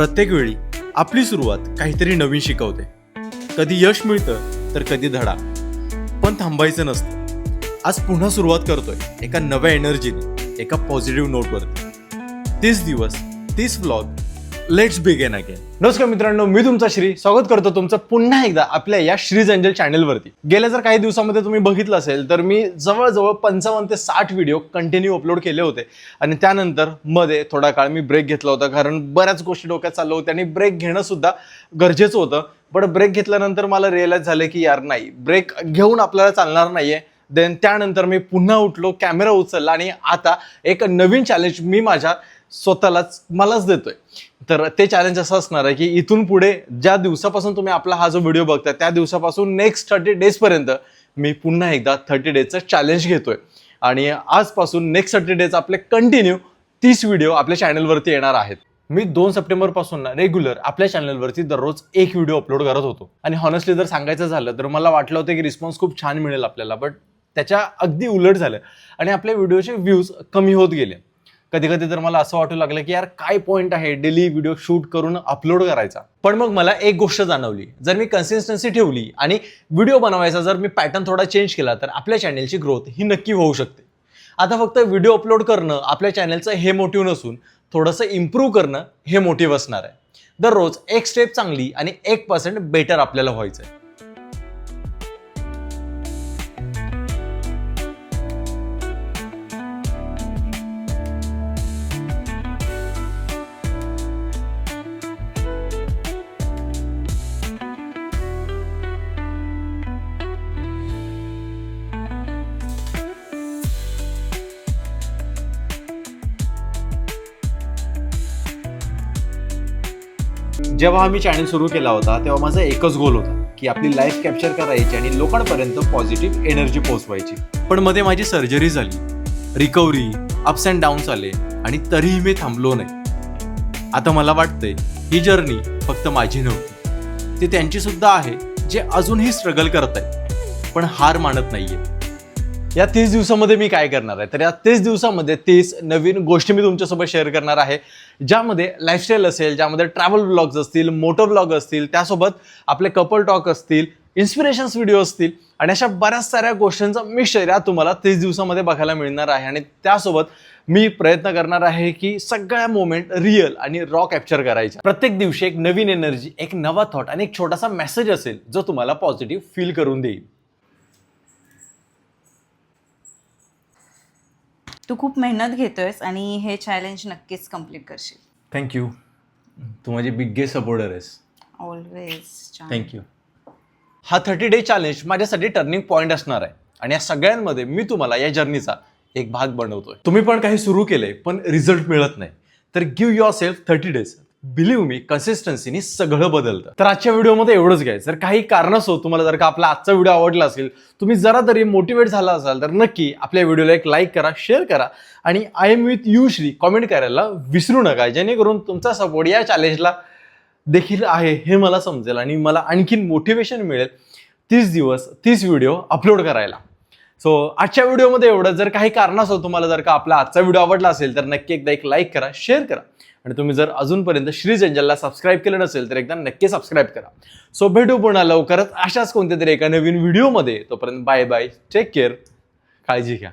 प्रत्येक वेळी आपली सुरुवात काहीतरी नवीन शिकवते. कधी यश मिळतं तर कधी धडा. पण थांबायचं नसतं. आज पुन्हा सुरुवात करतोय एका नव्या एनर्जीने एका पॉझिटिव्ह नोटवरती तीस दिवस तीस ब्लॉग लेट्स बिगेन अगेन नमस्कार मित्रांनो मी तुमचा श्री. स्वागत करतो तुमचं पुन्हा एकदा आपल्या या श्रीज जंजल चॅनलवरती गेल्या जर काही दिवसामध्ये तुम्ही बघितलं असेल तर मी जवळजवळ पंचावन्न ते साठ व्हिडिओ कंटिन्यू अपलोड केले होते. आणि त्यानंतरमध्ये थोडा काळ मी ब्रेक घेतला होता कारण बऱ्याच गोष्टी डोक्यात चालू होत्या आणि ब्रेक घेणं सुद्धा गरजेचं होतं. पण ब्रेक घेतल्यानंतर मला रिअलाइज झालं की यार नाही ब्रेक घेऊन आपल्याला चालणार नाहीये. देन त्यानंतर मी पुन्हा उठलो कॅमेरा उचलला आणि आता एक नवीन चॅलेंज मी माझ्या स्वतःलाच मलाच देतोय. तर ते चॅलेंज असं असणार आहे की इथून पुढे ज्या दिवसापासून तुम्ही आपला हा जो व्हिडिओ बघता त्या दिवसापासून नेक्स्ट थर्टी डेजपर्यंत मी पुन्हा एकदा थर्टी डेजचं चॅलेंज घेतोय. आणि आजपासून नेक्स्ट थर्टी डेज आपले कंटिन्यू तीस व्हिडिओ आपल्या चॅनलवरती येणार आहेत. मी दोन सप्टेंबरपासून ना रेग्युलर आपल्या चॅनलवरती दररोज एक व्हिडिओ अपलोड करत होतो. आणि हॉनेस्टली जर सांगायचं झालं तर मला वाटलं होतं की रिस्पॉन्स खूप छान मिळेल आपल्याला बट त्याच्या अगदी उलट झालं. आणि आपल्या व्हिडिओचे व्ह्यूज कमी होत गेले. कधी कधी तर मला असं वाटू लागलं की यार काय पॉईंट आहे डेली व्हिडिओ शूट करून अपलोड करायचा? पण मग मला एक गोष्ट जाणवली. जर मी कन्सिस्टन्सी ठेवली आणि व्हिडिओ बनवायचा जर मी पॅटर्न थोडा चेंज केला तर आपल्या चॅनेलची ग्रोथ ही नक्की होऊ शकते. आता फक्त व्हिडिओ अपलोड करणं आपल्या चॅनेलचं हे मोटिव्ह नसून थोडंसं इम्प्रूव्ह करणं हे मोटिव्ह असणार आहे. दररोज एक स्टेप चांगली आणि एक पर्सेंट बेटर आपल्याला व्हायचं आहे जेव्हा आम्ही चॅनल सुरू केला होता तेव्हा माझा एकच गोल होता की आपली लाईफ कॅप्चर करायची आणि लोकांपर्यंत पॉझिटिव्ह एनर्जी पोहोचवायची. पण मध्ये माझी सर्जरी झाली. रिकव्हरी अप्स अँड डाऊन्स आले आणि तरीही मी थांबलो नाही. आता मला वाटतंय ही जर्नी फक्त माझी नव्हती. ती त्यांची सुद्धा आहे जे अजूनही स्ट्रगल करत आहेत पण हार मानत नाहीये. या तीस दिवसामध्ये मी काय करणार आहे? तर या तीस दिवसामध्ये तीस नवीन गोष्टी मी तुमच्यासोबत शेअर करणार आहे ज्यामध्ये लाईफस्टाईल असेल ज्यामध्ये ट्रॅव्हल ब्लॉग्स असतील मोटर ब्लॉग असतील त्यासोबत आपले कपल टॉक असतील इन्स्पिरेशन्स व्हिडिओ असतील आणि अशा बऱ्याच साऱ्या गोष्टींचा मिक्सचर या तुम्हाला तीस दिवसामध्ये बघायला मिळणार आहे. आणि त्यासोबत मी प्रयत्न करणार आहे की सगळ्या मोमेंट रिअल आणि रॉ कॅप्चर करायच्या. प्रत्येक दिवशी एक नवीन एनर्जी एक नवा थॉट आणि एक छोटासा मेसेज असेल जो तुम्हाला पॉझिटिव्ह फील करून देईल. तू खूप मेहनत घेतोयस आणि हे चॅलेंज नक्कीच कंप्लीट करशील. थँक्यू तू माझी बिग्गेस्ट सपोर्टर आहेस. ऑलवेज थँक्यू हा थर्टी डे चॅलेंज माझ्यासाठी टर्निंग पॉईंट असणार आहे. आणि या सगळ्यांमध्ये मी तुम्हाला या जर्नीचा एक भाग बनवतोय. तुम्ही पण काही सुरू केले पण रिझल्ट मिळत नाही. तर give yourself thirty days believe me कन्सिस्टन्सीनी सगळं बदलतं. तर आजच्या व्हिडिओमध्ये एवढंच घ्यायचं जर काही कारणास्तव तुम्हाला जर का आपला आजचा व्हिडिओ आवडला असेल तुम्ही जरा तरी मोटिवेट झाला असाल तर नक्की आपल्या व्हिडिओला एक लाईक करा शेअर करा. आणि I am with you Shri comment करायला विसरू नका जेणेकरून तुमचा सपोर्ट या चॅलेंजला देखील आहे हे मला समजेल आणि मला आणखीन मोटिवेशन मिळेल तीस दिवस तीस व्हिडिओ अपलोड करायला. सो आजच्या व्हिडिओमध्ये एवढं. जर काही कारणास्तव तुम्हाला जर का आपला आजचा व्हिडिओ आवडला असेल तर नक्की एकदा एक लाईक करा शेअर करा. आणि तुम्ही जर अजूनपर्यंत श्री जंजलला सबस्क्राईब केलं नसेल तर एकदा नक्की सबस्क्राईब करा. सो भेटू पुन्हा लवकरच. अशाच कोणत्या तरी एका नवीन व्हिडिओमध्ये. तोपर्यंत बाय बाय टेक केअर काळजी घ्या.